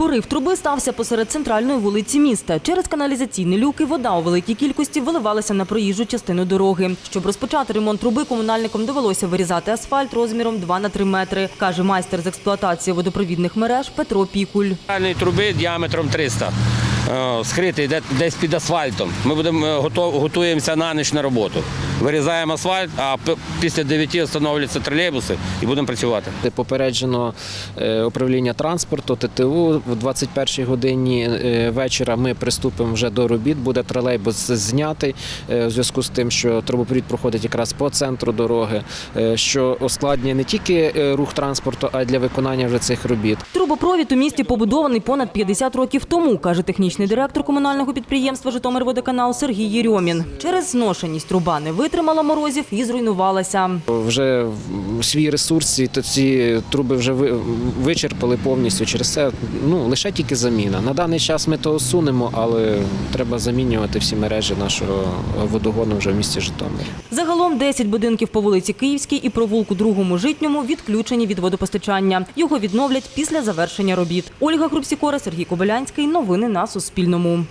Порив труби стався посеред центральної вулиці міста. Через каналізаційні люки вода у великій кількості виливалася на проїжджу частину дороги. Щоб розпочати ремонт труби, комунальникам довелося вирізати асфальт розміром 2 на 3 метри, каже майстер з експлуатації водопровідних мереж Петро Пікуль. Труби діаметром 300, е, скритий десь під асфальтом. Ми будемо е, готуємося на ніч на роботу. Вирізаємо асфальт, а після 9 встановлюються тролейбуси і будемо працювати. Попереджено е, управління транспорту, ТТУ. В 21 годині е, вечора ми приступимо вже до робіт. Буде тролейбус знятий е, в зв'язку з тим, що трубопровід проходить якраз по центру дороги, е, що ускладнює не тільки е, рух транспорту, а й для виконання вже цих робіт. Трубопровід у місті побудований понад 50 років тому, каже технічний директор комунального підприємства Житомирводоканал Сергій Єрьомін. Через зношеність труба не витримала морозів і зруйнувалася. Вже в свій ресурс ці- то ці труби вже ви- вичерпали повністю. Через це ну лише тільки заміна. На даний час ми то усунемо, але треба замінювати всі мережі нашого водогону вже в місті Житомирі. Загалом 10 будинків по вулиці Київській і провулку Другому Житньому відключені від водопостачання. Його відновлять після завершення робіт. Ольга Грубсікора, Сергій Кобилянський. Новини на Суспільному.